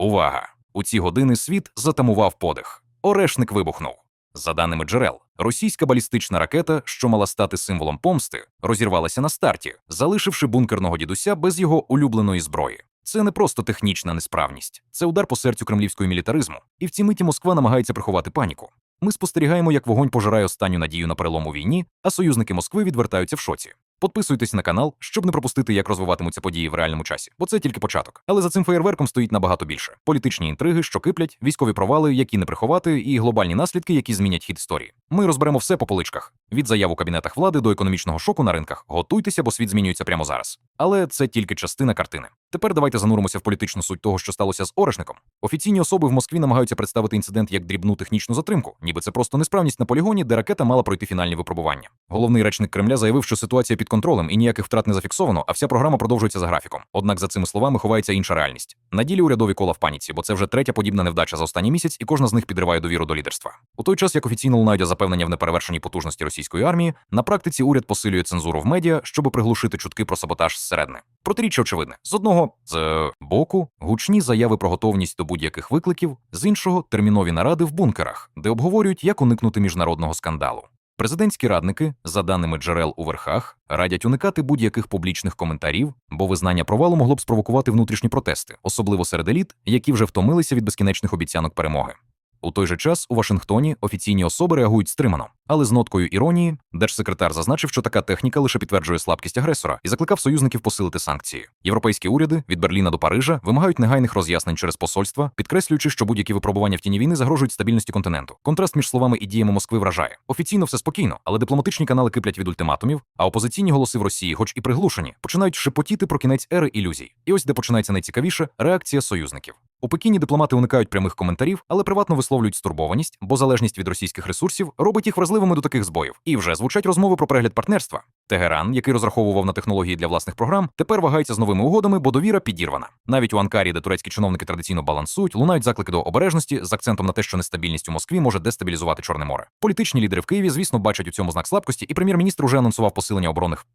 Увага! У ці години світ затамував подих. Орешник вибухнув. За даними джерел, російська балістична ракета, що мала стати символом помсти, розірвалася на старті, залишивши бункерного дідуся без його улюбленої зброї. Це не просто технічна несправність, це удар по серцю кремлівського мілітаризму, і в цій миті Москва намагається приховати паніку. Ми спостерігаємо, як вогонь пожирає останню надію на перелом у війні, а союзники Москви відвертаються в шоці. Підписуйтесь на канал, щоб не пропустити, як розвиватимуться події в реальному часі, бо це тільки початок. Але за цим феєрверком стоїть набагато більше: політичні інтриги, що киплять, військові провали, які не приховати, і глобальні наслідки, які змінять хід історії. Ми розберемо все по поличках: від заяв у кабінетах влади до економічного шоку на ринках. Готуйтеся, бо світ змінюється прямо зараз. Але це тільки частина картини. Тепер давайте зануримося в політичну суть того, що сталося з Орешником. Офіційні особи в Москві намагаються представити інцидент як дрібну технічну затримку, ніби це просто несправність на полігоні, де ракета мала пройти фінальні випробування. Головний речник Кремля заявив, що ситуація під контролем і ніяких втрат не зафіксовано, а вся програма продовжується за графіком. Однак за цими словами ховається інша реальність. На ділі урядові кола в паніці, бо це вже третя подібна невдача за останній місяць, і кожна з них підриває довіру до лідерства. У той час, як офіційно лунають запевнення в неперевершеній потужності російської армії, на практиці уряд посилює цензуру в медіа, щоб приглушити чутки про саботаж зсередини. Протиріччя очевидне. З одного з е, боку гучні заяви про готовність до будь-яких викликів, з іншого термінові наради в бункерах, де обговорюють, як уникнути міжнародного скандалу. Президентські радники, за даними джерел у верхах, радять уникати будь-яких публічних коментарів, бо визнання провалу могло б спровокувати внутрішні протести, особливо серед еліт, які вже втомилися від безкінечних обіцянок перемоги. У той же час у Вашингтоні офіційні особи реагують стримано, але з ноткою іронії держсекретар зазначив, що така техніка лише підтверджує слабкість агресора і закликав союзників посилити санкції. Європейські уряди від Берліна до Парижа вимагають негайних роз'яснень через посольства, підкреслюючи, що будь-які випробування в тіні війни загрожують стабільності континенту. Контраст між словами і діями Москви вражає. Офіційно все спокійно, але дипломатичні канали киплять від ультиматумів, а опозиційні голоси в Росії, хоч і приглушені, починають шепотіти про кінець ери ілюзій. І ось де починається найцікавіше реакція союзників. У Пекіні дипломати уникають прямих коментарів, але приватно висловлюють стурбованість, бо залежність від російських ресурсів робить їх вразливими до таких збоїв. І вже звучать розмови про перегляд партнерства. Тегеран, який розраховував на технології для власних програм, тепер вагається з новими угодами, бо довіра підірвана. Навіть у Анкарі, де турецькі чиновники традиційно балансують, лунають заклики до обережності з акцентом на те, що нестабільність у Москві може дестабілізувати Чорне море. Політичні лідери в Києві, звісно, бачать у цьому знак слабкості, і прем'єр-міністр уже анонсував посилення оборонних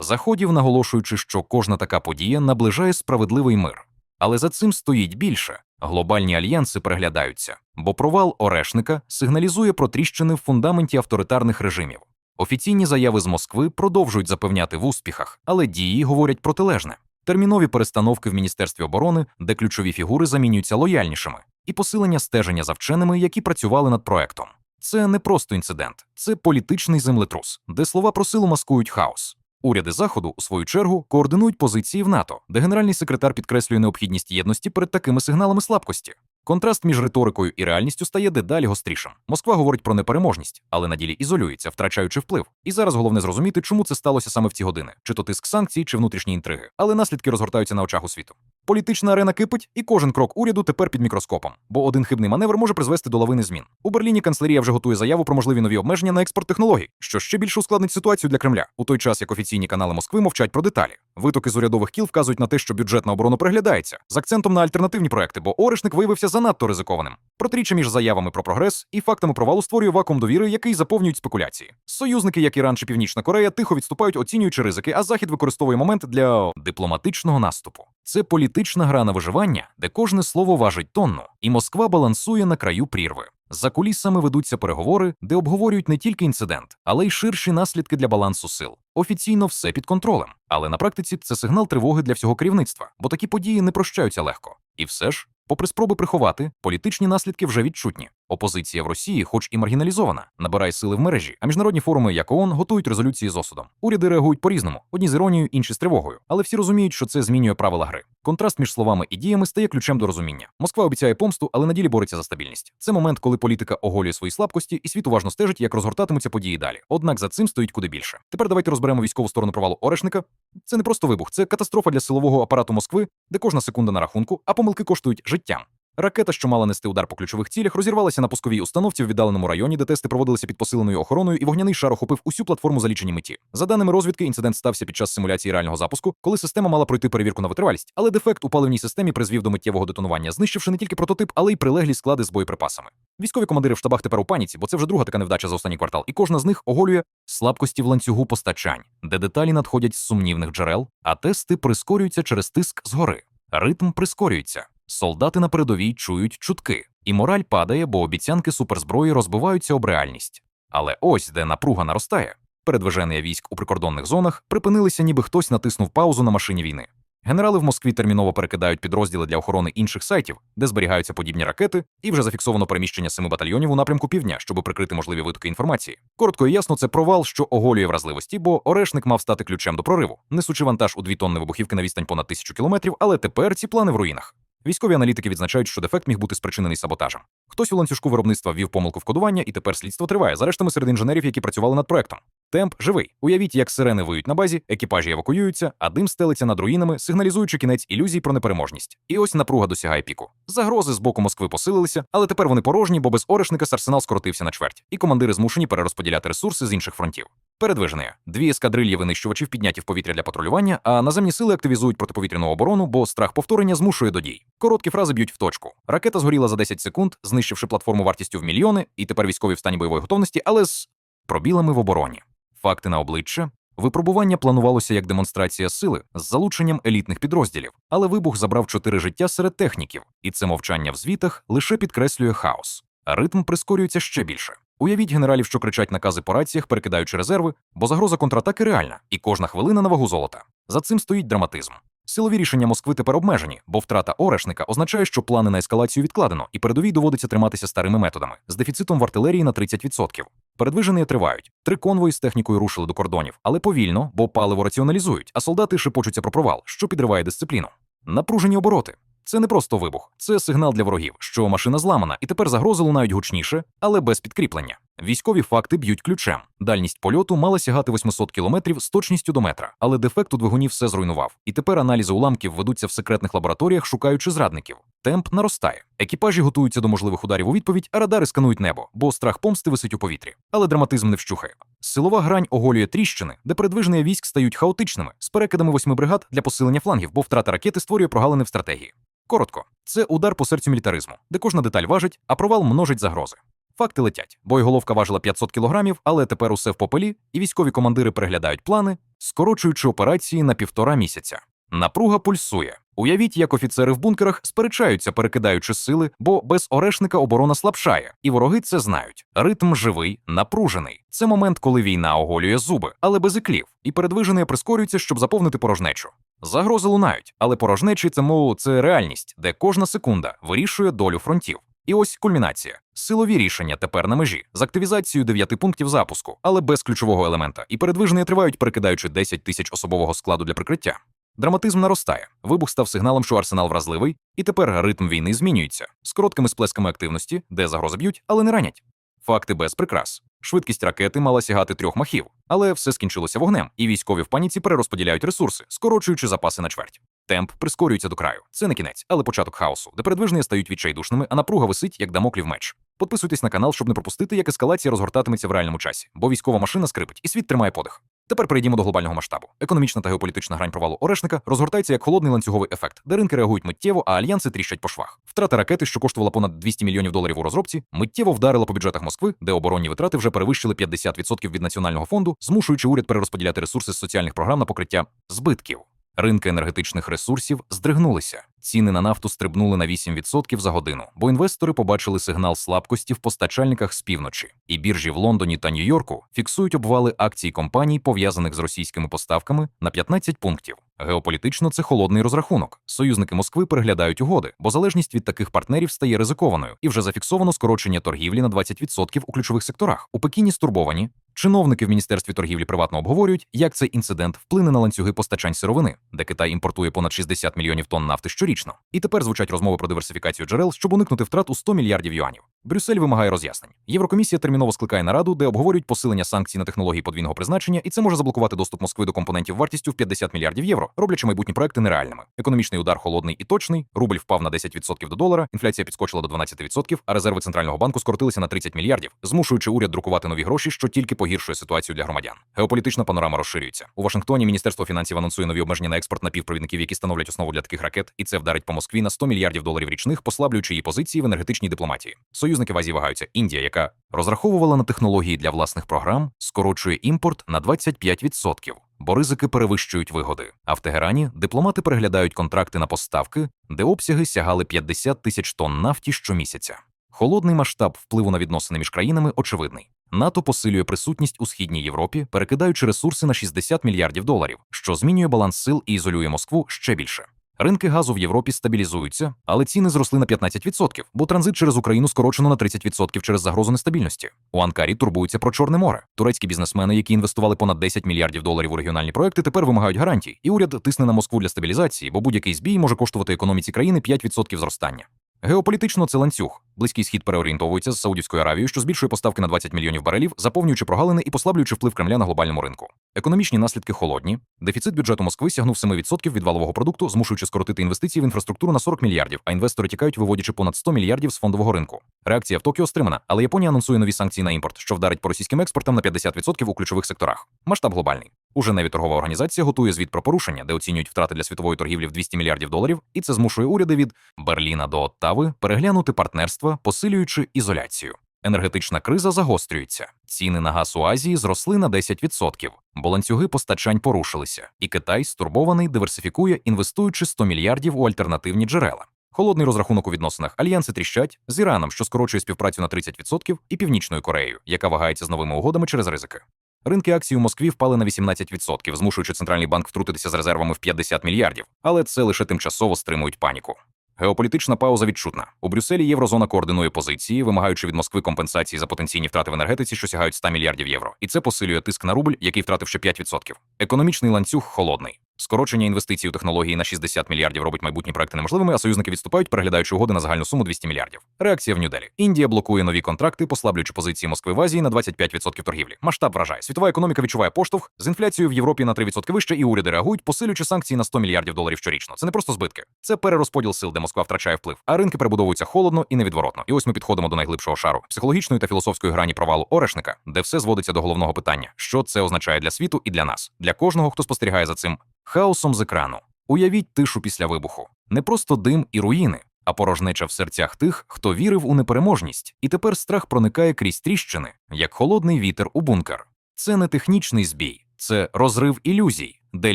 заходів, наголошуючи, що кожна така подія наближає справедливий мир. Але за цим стоїть більше. Глобальні альянси переглядаються, бо провал Орешника сигналізує про тріщини в фундаменті авторитарних режимів. Офіційні заяви з Москви продовжують запевняти в успіхах, але дії говорять протилежне. Термінові перестановки в Міністерстві оборони, де ключові фігури замінюються лояльнішими, і посилення стеження за вченими, які працювали над проектом. Це не просто інцидент, це політичний землетрус, де слова про силу маскують хаос. Уряди Заходу, у свою чергу, координують позиції в НАТО, де генеральний секретар підкреслює необхідність єдності перед такими сигналами слабкості. Контраст між риторикою і реальністю стає дедалі гострішим. Москва говорить про непереможність, але на ділі ізолюється, втрачаючи вплив. І зараз головне зрозуміти, чому це сталося саме в ці години, чи то тиск санкцій, чи внутрішні інтриги. Але наслідки розгортаються на очах у світу. Політична арена кипить, і кожен крок уряду тепер під мікроскопом, бо один хибний маневр може призвести до лавини змін. У Берліні канцлерія вже готує заяву про можливі нові обмеження на експорт технологій, що ще більше ускладнить ситуацію для Кремля. У той час як офіційні канали Москви мовчать про деталі. Витоки з урядових кіл вказують на те, що бюджет на оборону приглядається з акцентом на альтернативні проекти, бо Орешник виявився занадто ризикованим. Протиріччя між заявами про прогрес і фактами провалу створює вакуум довіри, який заповнюють спекуляції. Союзники, як Іран чи Північна Корея, тихо відступають, оцінюючи ризики, а Захід використовує момент для дипломатичного наступу. Це політична гра на виживання, де кожне слово важить тонну, і Москва балансує на краю прірви. За кулісами ведуться переговори, де обговорюють не тільки інцидент, але й ширші наслідки для балансу сил. Офіційно все під контролем, але на практиці це сигнал тривоги для всього керівництва, бо такі події не прощаються легко. І все ж, попри спроби приховати, політичні наслідки вже відчутні. Опозиція в Росії, хоч і маргіналізована, набирає сили в мережі, а міжнародні форуми, як ООН, готують резолюції з осудом. Уряди реагують по-різному, одні з іронією, інші з тривогою, але всі розуміють, що це змінює правила гри. Контраст між словами і діями стає ключем до розуміння. Москва обіцяє помсту, але на ділі бореться за стабільність. Це момент, коли політика оголює свої слабкості, і світ уважно стежить, як розгортатимуться події далі. Однак за цим стоїть куди більше. Тепер давайте розберемо військову сторону провалу Орешника. Це не просто вибух, це катастрофа для силового апарату Москви, де кожна секунда на рахунку, а помилки коштують життям. Ракета, що мала нести удар по ключових цілях, розірвалася на пусковій установці в віддаленому районі, де тести проводилися під посиленою охороною, і вогняний шар охопив усю платформу за лічені миті. За даними розвідки, інцидент стався під час симуляції реального запуску, коли система мала пройти перевірку на витривалість, але дефект у паливній системі призвів до миттєвого детонування, знищивши не тільки прототип, але й прилеглі склади з боєприпасами. Військові командири в штабах тепер у паніці, бо це вже друга така невдача за останній квартал, і кожна з них оголює слабкості в ланцюгу постачань, де деталі надходять з сумнівних джерел, а тести прискорюються через тиск згори. Ритм прискорюється. Солдати на передовій чують чутки, і мораль падає, бо обіцянки суперзброї розбиваються об реальність. Але ось де напруга наростає. Передвиження військ у прикордонних зонах припинилися, ніби хтось натиснув паузу на машині війни. Генерали в Москві терміново перекидають підрозділи для охорони інших сайтів, де зберігаються подібні ракети, і вже зафіксовано переміщення семи батальйонів у напрямку півдня, щоб прикрити можливі витоки інформації. Коротко і ясно, це провал, що оголює вразливості, бо Орешник мав стати ключем до прориву, несучи вантаж у дві тонни вибухівки на відстань понад тисячу кілометрів, але тепер ці плани в руїнах. Військові аналітики відзначають, що дефект міг бути спричинений саботажем. Хтось у ланцюжку виробництва ввів помилку в кодування, і тепер слідство триває за рештами серед інженерів, які працювали над проектом. Темп живий. Уявіть, як сирени виють на базі, екіпажі евакуюються, а дим стелиться над руїнами, сигналізуючи кінець ілюзій про непереможність. І ось напруга досягає піку. Загрози з боку Москви посилилися, але тепер вони порожні, бо без Орешника арсенал скоротився на чверть, і командири змушені перерозподіляти ресурси з інших фронтів. Передвиження. Дві ескадрильї винищувачів підняті в повітря для патрулювання, а наземні сили активізують протиповітряну оборону, бо страх повторення змушує до дій. Короткі фрази б'ють в точку. Ракета згоріла за 10 секунд, знищивши платформу вартістю в мільйони, і тепер військові в стані бойової готовності, але з пробілами в обороні. Факти на обличчя. Випробування планувалося як демонстрація сили з залученням елітних підрозділів, але вибух забрав чотири життя серед техніків, і це мовчання в звітах лише підкреслює хаос. Ритм прискорюється ще більше. Уявіть генералів, що кричать накази по раціях, перекидаючи резерви, бо загроза контратаки реальна, і кожна хвилина на вагу золота. За цим стоїть драматизм. Силові рішення Москви тепер обмежені, бо втрата Орешника означає, що плани на ескалацію відкладено, і передовій доводиться триматися старими методами з дефіцитом в артилерії на 30%. Передвиження тривають. Три конвої з технікою рушили до кордонів, але повільно, бо паливо раціоналізують, а солдати шепочуться про провал, що підриває дисципліну. Напружені обороти. Це не просто вибух, це сигнал для ворогів, що машина зламана, і тепер загрози лунають гучніше, але без підкріплення. Військові факти б'ють ключем. Дальність польоту мала сягати 800 кілометрів з точністю до метра, але дефект у двигуні все зруйнував. І тепер аналізи уламків ведуться в секретних лабораторіях, шукаючи зрадників. Темп наростає. Екіпажі готуються до можливих ударів у відповідь, а радари сканують небо, бо страх помсти висить у повітрі. Але драматизм не вщухає. Силова грань оголює тріщини, де передвиження військ стають хаотичними, з перекидами восьми бригад для посилення флангів, бо втрата ракети створює прогалини в стратегії. Коротко, це удар по серцю мілітаризму, де кожна деталь важить, а провал множить загрози. Факти летять. Боєголовка важила 500 кілограмів, але тепер усе в попелі, і військові командири переглядають плани, скорочуючи операції на півтора місяця. Напруга пульсує. Уявіть, як офіцери в бункерах сперечаються, перекидаючи сили, бо без орешника оборона слабшає, і вороги це знають. Ритм живий, напружений. Це момент, коли війна оголює зуби, але без іклів, і передвиження прискорюється, щоб заповнити порожнечу. Загрози лунають, але порожнечі це мов це реальність, де кожна секунда вирішує долю фронтів. І ось кульмінація. Силові рішення тепер на межі з активізацією дев'яти пунктів запуску, але без ключового елемента, і передвиження тривають, перекидаючи 10 тисяч особового складу для прикриття. Драматизм наростає. Вибух став сигналом, що арсенал вразливий, і тепер ритм війни змінюється з короткими сплесками активності, де загрози б'ють, але не ранять. Факти без прикрас. Швидкість ракети мала сягати трьох махів, але все скінчилося вогнем, і військові в паніці перерозподіляють ресурси, скорочуючи запаси на чверть. Темп прискорюється до краю. Це не кінець, але початок хаосу, де передвиження стають відчайдушними, а напруга висить, як дамоклів меч. Підписуйтесь на канал, щоб не пропустити, як ескалація розгортатиметься в реальному часі, бо військова машина скрипить і світ тримає подих. Тепер перейдімо до глобального масштабу. Економічна та геополітична грань провалу Орешника розгортається як холодний ланцюговий ефект, де ринки реагують миттєво, а альянси тріщать по швах. Втрата ракети, що коштувала понад 200 мільйонів доларів у розробці, миттєво вдарила по бюджетах Москви, де оборонні витрати вже перевищили 50% від національного фонду, змушуючи уряд перерозподіляти ресурси з соціальних програм на покриття збитків. Ринки енергетичних ресурсів здригнулися. Ціни на нафту стрибнули на 8% за годину, бо інвестори побачили сигнал слабкості в постачальниках з півночі. І біржі в Лондоні та Нью-Йорку фіксують обвали акцій компаній, пов'язаних з російськими поставками, на 15 пунктів. Геополітично це холодний розрахунок. Союзники Москви переглядають угоди, бо залежність від таких партнерів стає ризикованою, і вже зафіксовано скорочення торгівлі на 20% у ключових секторах. У Пекіні стурбовані. Чиновники в міністерстві торгівлі приватно обговорюють, як цей інцидент вплине на ланцюги постачань сировини, де Китай імпортує понад 60 мільйонів тонн нафти щорічно. І тепер звучать розмови про диверсифікацію джерел, щоб уникнути втрат у 100 мільярдів юанів. Брюссель вимагає роз'яснень. Єврокомісія терміново скликає нараду, де обговорюють посилення санкцій на технології подвійного призначення, і це може заблокувати доступ Москви до компонентів вартістю в 50 мільярдів євро, роблячи майбутні проекти нереальними. Економічний удар холодний і точний. Рубль впав на 10% до долара, інфляція підскочила до 12%, а резерви центрального банку скоротилися на 30 мільярдів, змушуючи уряд друкувати нові гроші, що тільки погіршує ситуацію для громадян. Геополітична панорама розширюється. У Вашингтоні Міністерство фінансів анонсує нові обмеження на експорт напівпровідників, які становлять основу для таких ракет, і це вдарить по Москві на 100 мільярдів доларів річних, послаблюючи її позиції в енергетичній дипломатії. Союзники в Азії вагаються. Індія, яка розраховувала на технології для власних програм, скорочує імпорт на 25%. бо ризики перевищують вигоди. А в Тегерані дипломати переглядають контракти на поставки, де обсяги сягали 50 тисяч тонн нафті щомісяця. Холодний масштаб впливу на відносини між країнами очевидний. НАТО посилює присутність у східній Європі, перекидаючи ресурси на 60 мільярдів доларів, що змінює баланс сил і ізолює Москву ще більше. Ринки газу в Європі стабілізуються, але ціни зросли на 15%, бо транзит через Україну скорочено на 30% через загрозу нестабільності. У Анкарі турбуються про Чорне море. Турецькі бізнесмени, які інвестували понад 10 мільярдів доларів у регіональні проекти, тепер вимагають гарантій, і уряд тисне на Москву для стабілізації, бо будь-який збій може коштувати економіці країни 5% зростання. Геополітично це ланцюг. Близький схід переорієнтовується з Саудівською Аравією, що збільшує поставки на 20 мільйонів барелів, заповнюючи прогалини і послаблюючи вплив Кремля на глобальному ринку. Економічні наслідки холодні. Дефіцит бюджету Москви сягнув 7% від валового продукту, змушуючи скоротити інвестиції в інфраструктуру на 40 мільярдів, а інвестори тікають, виводячи понад 100 мільярдів з фондового ринку. Реакція в Токіо стримана, але Японія анонсує нові санкції на імпорт, що вдарить по російським експортам на 50% у ключових секторах. Масштаб глобальний. У Женеві торгова організація готує звіт про порушення, де оцінюють втрати для світової торгівлі в 200 мільярдів доларів, і це змушує уряди від Берліна до Оттави переглянути партнерства, посилюючи ізоляцію. Енергетична криза загострюється. Ціни на газ у Азії зросли на 10%, бо ланцюги постачань порушилися, і Китай, стурбований, диверсифікує, інвестуючи 100 мільярдів у альтернативні джерела. Холодний розрахунок у відносинах альянси тріщать з Іраном, що скорочує співпрацю на 30%, і Північною Кореєю, яка вагається з новими угодами через ризики. Ринки акцій у Москві впали на 18%, змушуючи центральний банк втрутитися з резервами в 50 мільярдів, але це лише тимчасово стримують паніку. Геополітична пауза відчутна. У Брюсселі єврозона координує позиції, вимагаючи від Москви компенсації за потенційні втрати в енергетиці, що сягають 100 мільярдів євро. І це посилює тиск на рубль, який втратив ще 5%. Економічний ланцюг холодний. Скорочення інвестицій у технології на 60 мільярдів робить майбутні проекти неможливими, а союзники відступають, переглядаючи угоди на загальну суму 200 мільярдів. Реакція в Нью-Делі. Індія блокує нові контракти, послаблюючи позиції Москви в Азії на 25% торгівлі. Масштаб вражає. Світова економіка відчуває поштовх з інфляцією в Європі на 3% вище, і уряди реагують, посилюючи санкції на 100 мільярдів доларів щорічно. Це не просто збитки, це перерозподіл сил, де Москва втрачає вплив, а ринки перебудовуються холодно і невідворотно. І ось ми підходимо до найглибшого шару психологічної та філософської грані провалу Орешника, де все зводиться до головного питання: що це означає для світу і для нас, для кожного, хто спостерігає за цим хаосом з екрану. Уявіть тишу після вибуху, не просто дим і руїни, а порожнеча в серцях тих, хто вірив у непереможність, і тепер страх проникає крізь тріщини, як холодний вітер у бункер. Це не технічний збій, це розрив ілюзій, де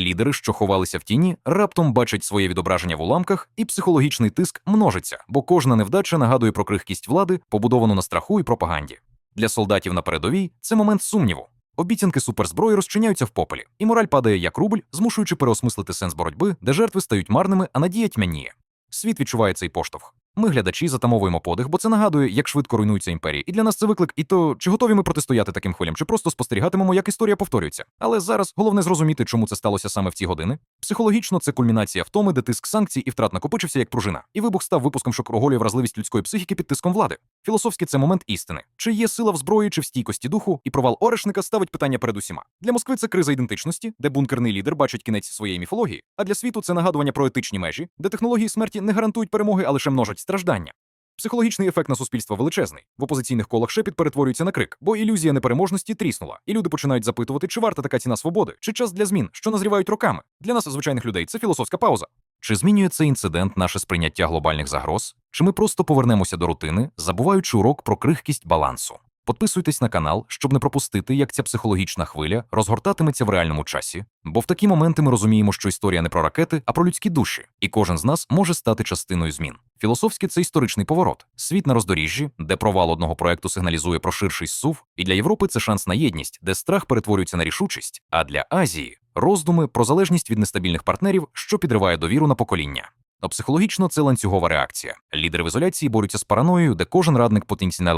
лідери, що ховалися в тіні, раптом бачать своє відображення в уламках, і психологічний тиск множиться, бо кожна невдача нагадує про крихкість влади, побудовану на страху і пропаганді. Для солдатів на передовій це момент сумніву. Обіцянки суперзброї розчиняються в попелі, і мораль падає як рубль, змушуючи переосмислити сенс боротьби, де жертви стають марними, а надія тьмяніє. Світ відчуває цей поштовх. Ми, глядачі, затамовуємо подих, бо це нагадує, як швидко руйнуються імперії. І для нас це виклик, і то чи готові ми протистояти таким хвилям, чи просто спостерігатимемо, як історія повторюється. Але зараз головне зрозуміти, чому це сталося саме в ці години. Психологічно це кульмінація втоми, де тиск санкцій і втрат накопичився як пружина. І вибух став випуском, що круголює вразливість людської психіки під тиском влади. Філософськи це момент істини. Чи є сила в зброї, чи в стійкості духу, і провал Орешника ставить питання перед усіма. Для Москви це криза ідентичності, де бункерний лідер бачить кінець своєї міфології, а для світу це нагадування про етичні межі, де технології смерті не гарантують перемоги, а лише множать страждання. Психологічний ефект на суспільство величезний. В опозиційних колах шепіт перетворюється на крик, бо ілюзія непереможності тріснула, і люди починають запитувати, чи варта така ціна свободи, чи час для змін, що назрівають роками. Для нас, звичайних людей, це філософська пауза. Чи змінює цей інцидент наше сприйняття глобальних загроз? Чи ми просто повернемося до рутини, забуваючи урок про крихкість балансу? Підписуйтесь на канал, щоб не пропустити, як ця психологічна хвиля розгортатиметься в реальному часі, бо в такі моменти ми розуміємо, що історія не про ракети, а про людські душі, і кожен з нас може стати частиною змін. Філософськи це історичний поворот, світ на роздоріжжі, де провал одного проекту сигналізує про ширший сув, і для Європи це шанс на єдність, де страх перетворюється на рішучість, а для Азії роздуми про залежність від нестабільних партнерів, що підриває довіру на покоління. А психологічно це ланцюгова реакція. Лідери в ізоляції борються з параноєю, де кожен радник потенційний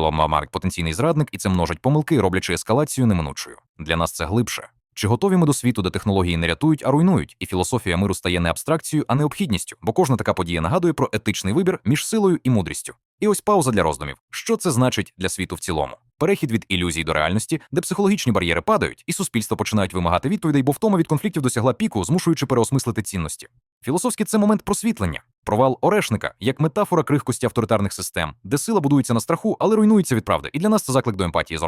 потенційний зрадник, і це множить помилки, роблячи ескалацію неминучою. Для нас це глибше. Чи готові ми до світу, де технології не рятують, а руйнують, і філософія миру стає не абстракцією, а необхідністю, бо кожна така подія нагадує про етичний вибір між силою і мудрістю. І ось пауза для роздумів. Що це значить для світу в цілому? Перехід від ілюзій до реальності, де психологічні бар'єри падають, і суспільство починають вимагати відповідей, бо втома від конфліктів досягла піку, змушуючи переосмислити цінності. Філософськи це момент просвітлення, провал Орешника як метафора крихкості авторитарних систем, де сила будується на страху, але руйнується від правди. І для нас це заклик до емпатії з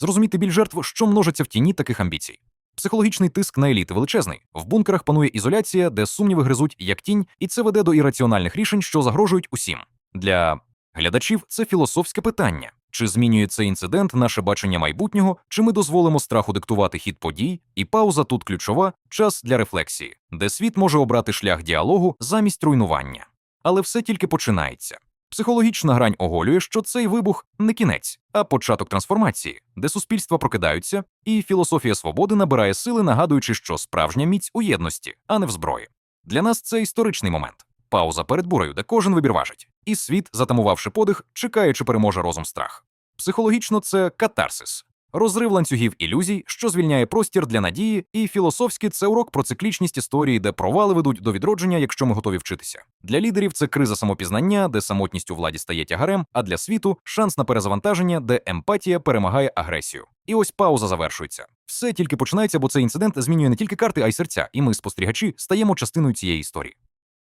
зрозуміти біль жертв, що множиться в тіні таких амбіцій. Психологічний тиск на еліти величезний. В бункерах панує ізоляція, де сумніви гризуть як тінь, і це веде до ірраціональних рішень, що загрожують усім. Для глядачів це філософське питання. Чи змінює цей інцидент наше бачення майбутнього, чи ми дозволимо страху диктувати хід подій? І пауза тут ключова час для рефлексії, де світ може обрати шлях діалогу замість руйнування. Але все тільки починається. Психологічна грань оголює, що цей вибух не кінець, а початок трансформації, де суспільства прокидаються, і філософія свободи набирає сили, нагадуючи, що справжня міць у єдності, а не в зброї. Для нас це історичний момент. Пауза перед бурею, де кожен вибір важить, і світ, затамувавши подих, чекає, чи переможе розум страх. Психологічно це катарсис, розрив ланцюгів ілюзій, що звільняє простір для надії, і філософськи це урок про циклічність історії, де провали ведуть до відродження, якщо ми готові вчитися. Для лідерів це криза самопізнання, де самотність у владі стає тягарем, а для світу шанс на перезавантаження, де емпатія перемагає агресію. І ось пауза завершується. Все тільки починається, бо цей інцидент змінює не тільки карти, а й серця, і ми, спостерігачі, стаємо частиною цієї історії.